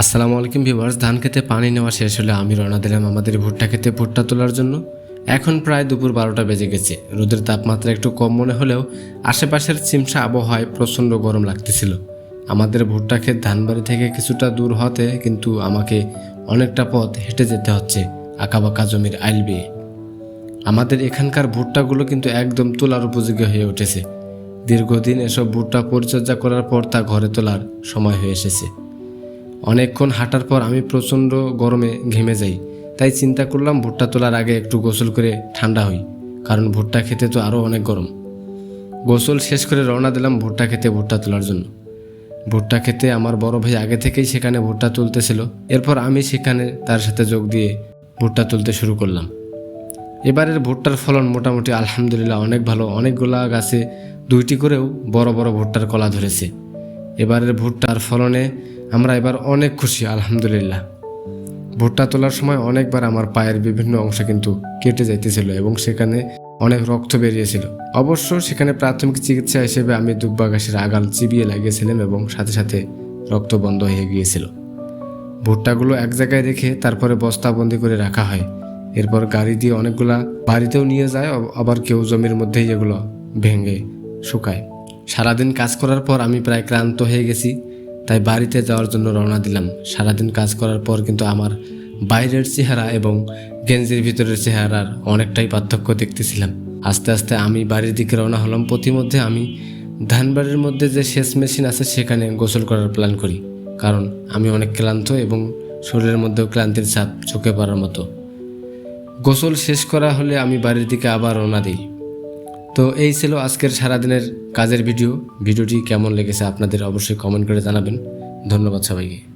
আসসালামু আলাইকুম ভিউয়ার্স, ধান খেতে পানি নেওয়া শেষ হলে আমি রওনা দিলাম আমাদের ভুট্টা খেতে ভুট্টা তোলার জন্য। এখন প্রায় দুপুর বারোটা বেজে গেছে। রোদের তাপমাত্রা একটু কম মনে হলেও আশেপাশের চিমসা আবহাওয়ায় প্রচণ্ড গরম লাগতেছিল। আমাদের ভুট্টা ক্ষেত ধানবাড়ি থেকে কিছুটা দূর হতে কিন্তু আমাকে অনেকটা পথ হেঁটে যেতে হচ্ছে আঁকাবাঁকা জমির আইল বেয়ে। আমাদের এখানকার ভুট্টাগুলো কিন্তু একদম তোলার উপযোগী হয়ে উঠেছে। দীর্ঘদিন এসব ভুট্টা পরিচর্যা করার পর তা ঘরে তোলার সময় হয়ে এসেছে। অনেকক্ষণ হাঁটার পর আমি প্রচণ্ড গরমে ঘেমে যাই। তাই চিন্তা করলাম ভুট্টা তোলার আগে একটু গোসল করে ঠান্ডা হই, কারণ ভুট্টা খেতে তো আরও অনেক গরম। গোসল শেষ করে রওনা দিলাম ভুট্টা খেতে ভুট্টা তোলার জন্য। ভুট্টা খেতে আমার বড় ভাই আগে থেকেই সেখানে ভুট্টা তুলতেছিল। এরপর আমি সেখানে তার সাথে যোগ দিয়ে ভুট্টা তুলতে শুরু করলাম। এবারের ভুট্টার ফলন মোটামুটি আলহামদুলিল্লাহ অনেক ভালো। অনেকগুলা গাছে দুইটি করেও বড় বড় ভুট্টার কলা ধরেছে। এবারের ভুট্টার ফলনে আমরা এবার অনেক খুশি, আলহামদুলিল্লাহ। ভুট্টা তোলার সময় অনেকবার আমার পায়ের বিভিন্ন অংশ কিন্তু কেটে যাইতেছিল এবং সেখানে অনেক রক্ত বেরিয়েছিল। অবশ্য সেখানে প্রাথমিক চিকিৎসা হিসেবে আমি দুব্বা ঘাসের আগাল চিবিয়ে লাগিয়েছিলাম এবং সাথে সাথে রক্ত বন্ধ হয়ে গিয়েছিল। ভুট্টাগুলো এক জায়গায় রেখে তারপরে বস্তাবন্দি করে রাখা হয়। এরপর গাড়ি দিয়ে অনেকগুলা বাড়িতেও নিয়ে যায় আবার কেউ জমির মধ্যেই এগুলো ভেঙে শুকায়। সারাদিন কাজ করার পর আমি প্রায় ক্লান্ত হয়ে গেছি। তাই বাড়িতে যাওয়ার জন্য রওনা দিলাম। সারাদিন কাজ করার পর কিন্তু আমার বাইরের চেহারা এবং গেঞ্জির ভিতরের চেহারার অনেকটাই পার্থক্য দেখতেছিলাম। আস্তে আস্তে আমি বাড়ির দিকে রওনা হলাম। প্রতিমধ্যে আমি ধানবাড়ির মধ্যে যে সেচ মেশিন আছে, সেখানে গোসল করার প্ল্যান করি। কারণ আমি অনেক ক্লান্ত এবং শরীরের মধ্যেও ক্লান্তির ছাপ চোখে পড়ার মতো। গোসল শেষ করা হলে আমি বাড়ির দিকে আবার রওনা দিই। তো এই ছিল আজকের সারাদিনের কাজের ভিডিও। ভিডিওটি কেমন লেগেছে আপনাদের অবশ্যই কমেন্ট করে জানাবেন। ধন্যবাদ সবাইকে।